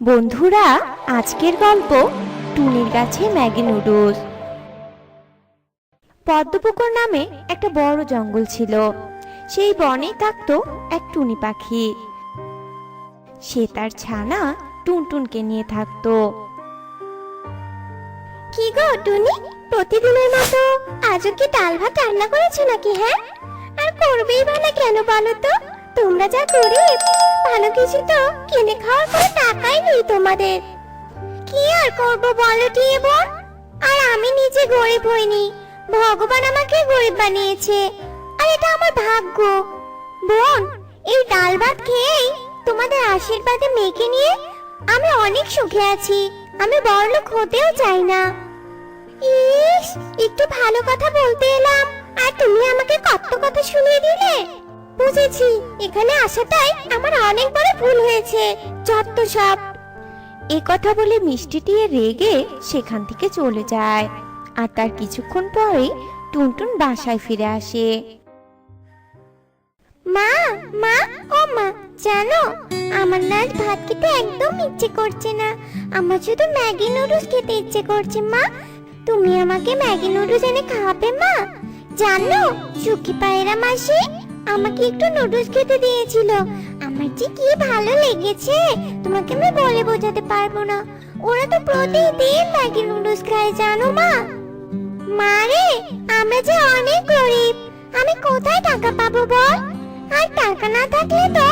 বন্ধুরা, আজকের গল্প টুনির গাছে ম্যাগি নুডলস। পদ্মপুকুর নামে একটা বড় জঙ্গল ছিল। সেই বনে থাকতো এক টুনি পাখি। সে তার ছানা টুনটুনকে নিয়ে থাকতো। কি গো টুনি, প্রতিদিনের মতো আজও কি ডাল ভাত রান্না করেছ নাকি হ্যাঁ? আর করবেই বা না কেন বলো তো? তোমরা যা গরিব, ভালো কিছু তো কিনে খাওয়ার কোনো টাকাই নেই তোমাদের। কি আর করব বলো টিয়ে বোন? আর আমি নিজে গরিব হইনি, ভগবান আমাকে গরিব বানিয়েছে, আর এটা আমার ভাগ্য। বোন, এই ডাল ভাত খেয়েই তোমাদের আশীর্বাদে মেয়েকে নিয়ে আমি অনেক সুখে আছি, আমি বড়লোক হতেও চাই না। ইস, একটু ভালো কথা বলতে এলাম, আর তুমি আমাকে কত কথা শুনিয়ে দিলে? বুঝেছি, এখানে আসাটাই আমার অনেক বড় ভুল হয়েছে, যত সব। এ কথা বলে মিষ্টিটিয়ে রেগে সেখান থেকে চলে যায়, আর তার কিছুক্ষণ পরে টুনটুন বাসায় ফিরে আসে। মা মা, ও মা, জানো, আমার আজ ভাত খেতে একদম ইচ্ছে করছে না। আমার শুধু ম্যাগি নুডলস খেতে ইচ্ছে করছে, মা। তুমি আমাকে ম্যাগি নুডলস এনে খাওয়াবে, মা? জানো সুখী পায়রা মাসি। আমাকে একটু নুডলস খেতে দিয়েছিল। আমার যে কি ভালো লেগেছে, তোমাকে আমি বলে বোঝাতে পারব না। ওরা তো প্রতিদিন ম্যাগি নুডলস খায়, জানো মা? মারে আমরা যে অনেক গরিব। আমি কোথায় টাকা পাবো বল? আর টাকা না থাকলে তো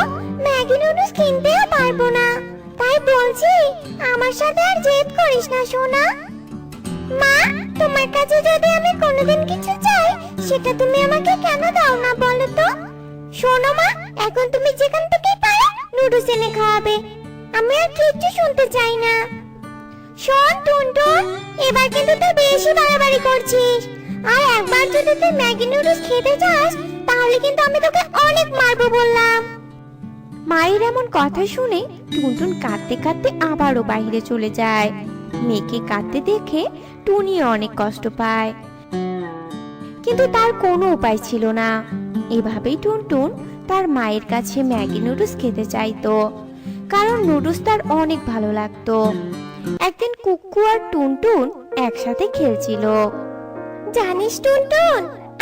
ম্যাগি নুডলস কিনতেও পারব না। তাই বলছি, আমার সাথে আর জেদ করিস না, সোনা। মা, তোমার কাছে যদি আমি কোনোদিন কিছু চাই সেটা তুমি আমাকে কেন দাও না বলো তো? শোনো মা, এখন তুমি যেখান থেকে পারো নুডলস এনে খাওয়াবে। আমি আর কিচ্ছু শুনতে চাই না। শোন, টুনটুন, এবার কিন্তু তুই বেশি বাড়াবাড়ি করছিস। আর একবার যদি তুই ম্যাগি নুডলস খেতে চাস, তাহলে কিন্তু আমি তোকে অনেক মারবো বললাম। মায়ের এমন কথা শুনে টুনটুন কাঁদতে কাঁদতে আবারও বাইরে চলে যায়। মেয়েকে কাঁদতে দেখে টুনি অনেক কষ্ট পায়। কিন্তু তার কোনো উপায় ছিল না। এভাবেই টুনটুন তার মায়ের কাছে ম্যাগি নুডলস খেতে চাইতো। কারণ নুডলস তার অনেক ভালো লাগতো। একদিন কুক্কু আর টুনটুন একসাথে খেলছিল। জানিস টুনটুন,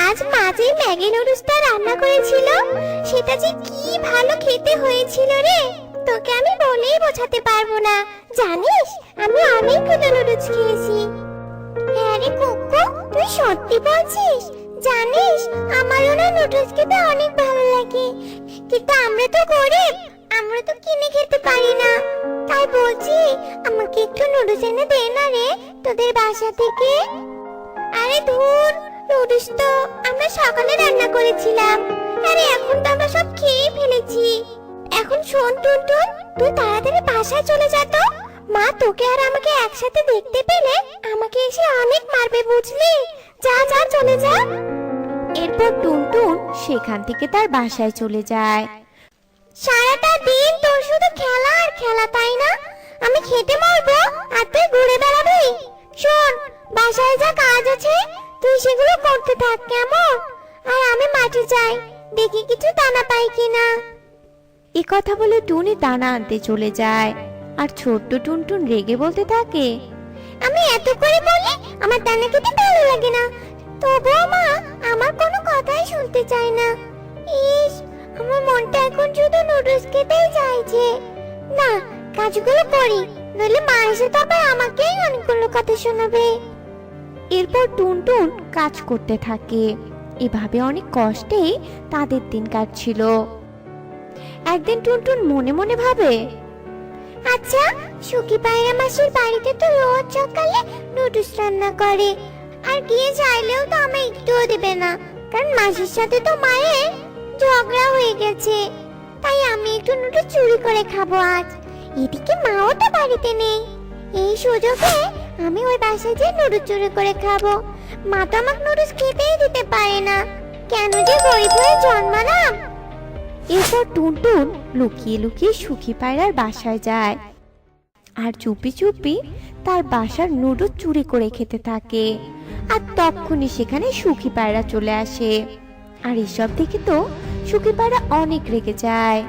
আজ মা যে ম্যাগি নুডলসটা রান্না করেছিল, সেটা যে কি ভালো খেতে হয়েছিল রে, তোকে আমি বলেই বোঝাতে পারব না। জানিস, আমি অনেকগুলো নুডলস খেয়েছি। তুই সত্যি বলছিস? জানিস, আমারও না নুডলস খেতে অনেক ভালো লাগে। কিন্তু আমরা তো গরিব, আমরা তো কিনে খেতে পারি না। তাই বলছি, আমাকে একটু নুডলস এনে দে না রে, তোদের বাসা থেকে। আরে ধুর নুডলস তো আমরা সকালে রান্না করেছিলাম। আরে এখন তো আমরা সব খেয়ে ফেলেছি। এখন শোন টুনটুন, তুই তাড়াতাড়ি বাসায় চলে যা তো। মা, তোকে আর আমাকে একসাথে দেখতে পেলে আমাকে এসে অনেক মারবে, বুঝলি? যা যা, চলে যা। এরপর টুনটুন সেখান থেকে তার বাসায় চলে যায়। সারাটা দিন তোর শুধু খেলা আর খেলা, তাই না? আমি খেতে মরবো আর তুই ঘুরে বেড়াবি? শোন, বাসায় যা কাজ আছে, তুই সেগুলো করতে থাক, কেমন? আর আমি মাঠে যাই, দেখি কিছু দানা পাই কিনা। এ কথা বলে টুনি দানা আনতে চলে যায়। আর ছোট্ট টুনটুন রেগে বলতে থাকে, আমি এত করে বলি আমার দানা খেতে ভালো লাগে না। তবুও মা, আমার কোনো কথাই শুনতে চায় না। ইস, আমার মনটা এখন শুধু নুডলস খেতেই চাইছে। না, কাজগুলো করি, নইলে মা এসে তবে আমাকেই অনেকগুলো কথা শোনাবে। এরপর টুনটুন কাজ করতে থাকে। এভাবে অনেক কষ্টেই তাদের দিন কাটছিল। একদিন টুনটুন মনে মনে ভাবে আচ্ছা সুখী পায়রা মাসির বাড়িতে তো রোজ সকালে নুডলস রান্না করে। আর গিয়ে চাইলেও তো আমায় একটুও দেবে না, কারণ মাসির সাথে তো মায়ের ঝগড়া হয়ে গেছে। তাই আমি একটু নুডলস চুরি করে খাব আজ। এদিকে মাও তো বাড়িতে নেই। এই সুযোগে আমি ওই বাসায় যেয়ে নুডলস চুরি করে খাব। মা তো আমাকে নুডলস খেতেই দিতে পারে না। কেন যে গরিব হয়ে জন্মালাম? এরপর টুনটুন লুকিয়ে লুকিয়ে সুখী পায়রার বাসায় যায়। আর চুপি চুপি তার বাসার নুডলস চুরি করে খেতে থাকে। আর তখনই সেখানে সুখী পায়রা চলে আসে। আর এসব দেখে তো সুখী পায়রা অনেক রেগে যায়।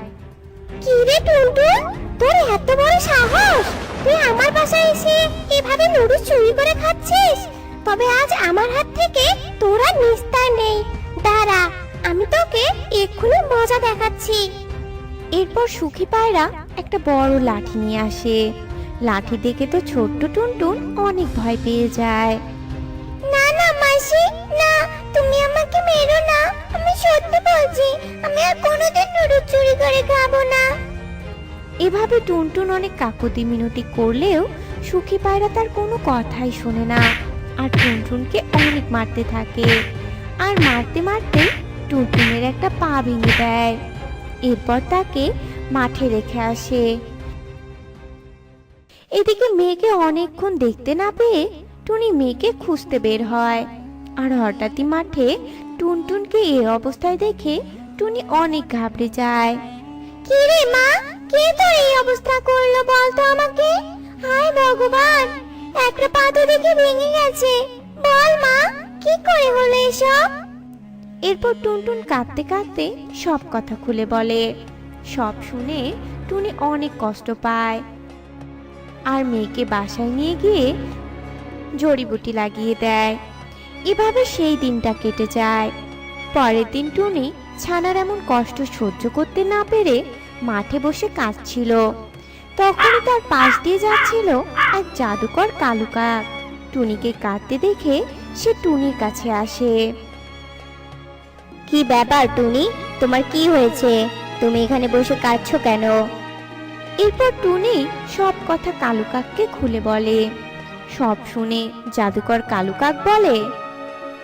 কি রে টুনটুন? তোর এত বড় সাহস! তুই আমার বাসায় এসে এভাবে নুডলস চুরি করে খাচ্ছিস? তবে আজ আমার হাত থেকে তোর নিস্তার নেই। দাঁড়া আমি তোকে এক্ষুনি মজা দেখাচ্ছি। এরপর সুখী পায়রা একটা বড় লাঠি নিয়ে আসে। লাঠি দেখে তো ছোট্ট টুনটুন অনেক ভয় পেয়ে যায়। না না মাসি না তুমি আমাকে মেরো না। আমি সত্যি বলছি আমি আর কোনোদিন নুডলস চুরি করে খাব না। এভাবে টুনটুন অনেক কাকুতি মিনতি করলেও সুখী পায়রা তার কোনো কথাই শোনে না। আর টুনটুনকে অনেক মারতে থাকে। আর মারতে মারতে টুনটুনের একটা পা ভেঙে দেয়। এরপর তাকে মাঠে রেখে আসে। এদিকে মেয়েকে অনেকক্ষণ দেখতে না পেয়ে টুনি মেয়েকে খুঁজতে বের হয়। আর হঠাৎই মাঠে টুনটুনকে এ অবস্থায় দেখে টুনি অনেক ঘাবড়ে যায়। কি রে মা, কে তোর এই অবস্থা করল বলতো আমাকে? হায় ভগবান, একটা পা তো দেখে ভেঙে গেছে। বল মা, কি করে হলো এসব? এরপর টুনটুন কাঁদতে কাঁদতে সব কথা খুলে বলে। সব শুনে টুনি অনেক কষ্ট পায়। আর মেয়েকে বাসায় নিয়ে গিয়ে জড়িবুটি লাগিয়ে দেয়। এভাবে সেই দিনটা কেটে যায়। পরের দিন টুনি ছানার এমন কষ্ট সহ্য করতে না পেরে মাঠে বসে কাঁদছিল। তখনই তার পাশ দিয়ে যাচ্ছিল এক জাদুকর কালু কাক টুনিকে কাঁদতে দেখে সে টুনির কাছে আসে। কি ব্যাপার টুনি? তোমার কি হয়েছে? তুমি এখানে বসে কাঁদছো কেন? এরপর টুনি সব কথা কালু কাককে খুলে বলে। সব শুনে জাদুকর কালু কাক বলে,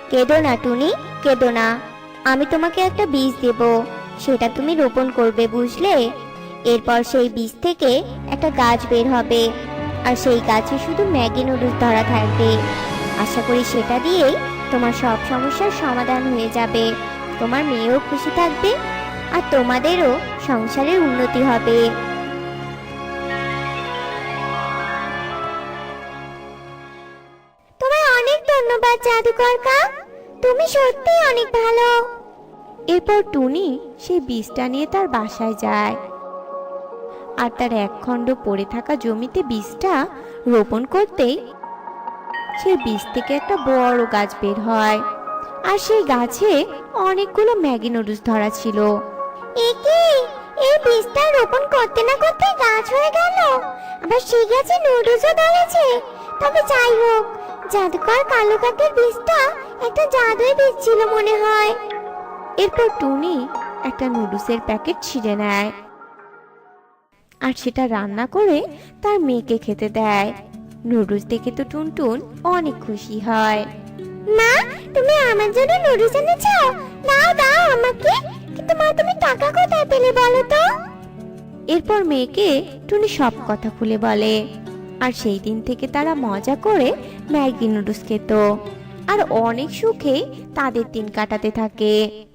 কেঁদো না টুনি, কেঁদো না। আমি তোমাকে একটা বীজ দেব। সেটা তুমি রোপণ করবে, বুঝলে? এরপর সেই বীজ থেকে একটা গাছ বের হবে। আর সেই গাছে শুধু ম্যাগি নুডলস ধরা থাকবে। আশা করি সেটা দিয়েই তোমার সব সমস্যার সমাধান হয়ে যাবে। তোমার মেয়েও খুশি থাকবে আর তোমাদেরও সংসারের উন্নতি হবে। তোমায় অনেক ধন্যবাদ জাদুকর কাক তুমি সত্যি অনেক ভালো। এরপর টুনি সেই বীজটা নিয়ে তার বাসায় যায়। আর তার এক খণ্ড পড়ে থাকা জমিতে বীজটা রোপণ করতেই সেই বীজ থেকে একটা বড় গাছ বের হয়। আর সেই গাছে অনেকগুলো ম্যাগি নুডলস ধরা ছিল। একি এই বীজটা রোপণ করতে না করতে গাছ হয়ে গেল। আবার সেই গাছে নুডলসও ধরেছে। তবে যাই হোক জাদুকর কালো কাকের বীজটা একটা জাদুই বীজ ছিল মনে হয়। এরপর টুনি একটা নুডলসের প্যাকেট ছিঁড়ে নেয় আর সেটা রান্না করে তার মেয়েকে খেতে দেয়। নুডলস দেখে তো টুনটুন অনেক খুশি হয়। মা তুমি আমার জন্য নুডলস এনেছো? নাও, দাও আমাকে। কিন্তু মা, তুমি টাকা কোথায় পেলে বলো তো? এরপর মেয়েকে টুনি সব কথা খুলে বলে। আর সেই দিন থেকে তারা মজা করে ম্যাগি নুডলস খেত। আর অনেক সুখে তাদের দিন কাটাতে থাকে।